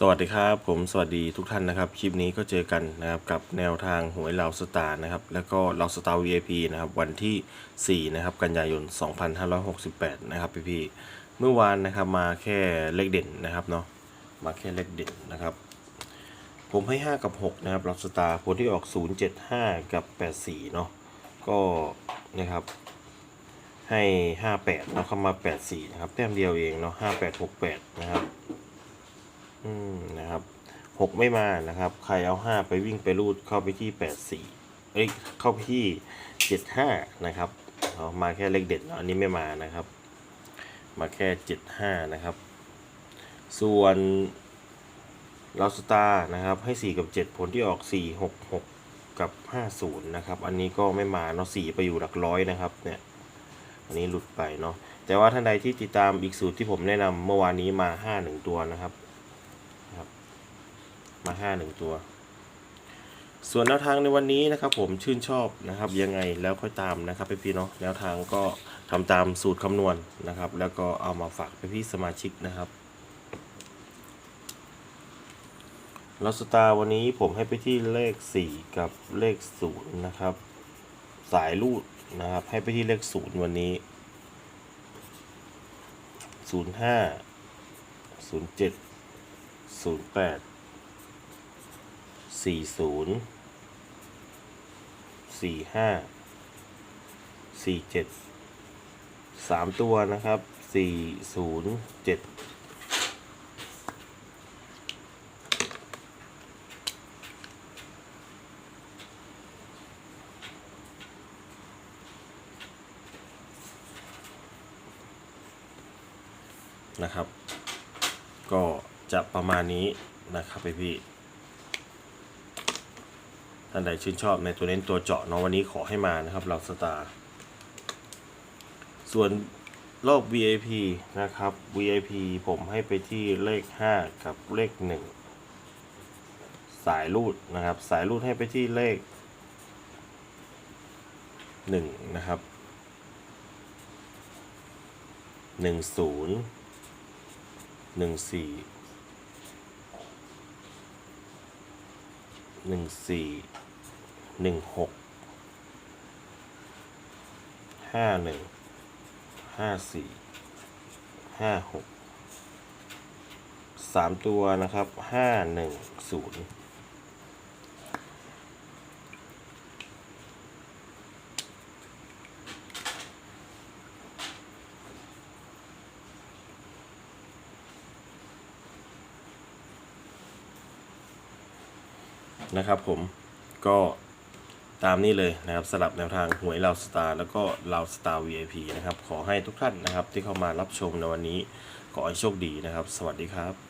สวัสดีครับผมสวัสดีทุกท่านนะครับคลิปนี้ก็เจอกันนะครับกับแนวทางหวยเราสตาร์นะครับแล้วก็เราสตาร์ VIP นะครับวันที่ 4 นะครับกันยายน 2568 นะครับพี่ๆเมื่อวานนะครับมาแค่เลขเด่นนะครับเนาะมาแค่เลขเด่นนะครับ ผมให้ 5 กับ 6 นะครับเราสตาร์ผลที่ออก 075 กับ 84 เนาะก็นะครับให้ 58 แล้วเข้ามา 84 นะครับแต้มเดียวเองเนาะ5868 นะครับ อืมนะครับหกไม่มานะครับ ใครเอาห้าไปวิ่งไปรูดเข้าไปที่แปดสี่เอ้ยเข้าไปที่เจ็ดห้านะครับเอามาแค่เลขเด็ดเนอะอันนี้ไม่มานะครับ มาแค่เจ็ดห้านะครับ ส่วนลอสตานะครับให้สี่กับเจ็ดผลที่ออกสี่หกหกกับห้าศูนย์นะครับ อันนี้ก็ไม่มาเนาะสี่ไปอยู่หลักร้อยนะครับเนี่ยอันนี้หลุดไปเนาะแต่ว่าท่านใดที่ติดตามอีกสูตรที่ผมแนะนำเมื่อวานนี้มาห้าหนึ่งตัวนะครับ มาห้าหนึ่งตัว ส่วนแนวทางในวันนี้นะครับ ผมชื่นชอบนะครับ ยังไงแล้วค่อยตามนะครับพี่ๆเนาะแนวทางก็ทำตามสูตรคำนวณนะครับ แล้วก็เอามาฝากพี่สมาชิกนะครับลอสตาวันนี้ผมให้ไปที่เลข 4 กับเลข0นะครับ สายรูดนะครับ ให้ไปที่เลข 0 วันนี้ 05 07 08 สี่ศูนย์สี่ห้าสี่เจ็ดสามตัวนะครับสี่ศูนย์เจ็ดนะครับ ก็จะประมาณนี้นะครับพี่ ท่านใดชื่นชอบในตัวเน้นตัวเจาะเนาะวันนี้ขอให้มานะครับเราสตาร์ส่วนรอบ VIP นะครับ VIP ผมให้ไปที่เลข 5 กับเลข 1 สายรูดนะครับ สายรูดให้ไปที่เลข 1 นะครับ 10 14 หนึ่งสี่หนึ่งหกห้าหนึ่งห้าสี่ห้าหกสามตัวนะครับห้าหนึ่งศูนย์ นะครับผมก็ตามนี้เลยนะครับสลับแนวทางหวยลาวสตาร์แล้วก็ลาวสตาร์ VIP นะครับ ขอให้ทุกท่านนะครับที่เข้ามารับชมในวันนี้ ขอให้โชคดีนะครับ สวัสดีครับ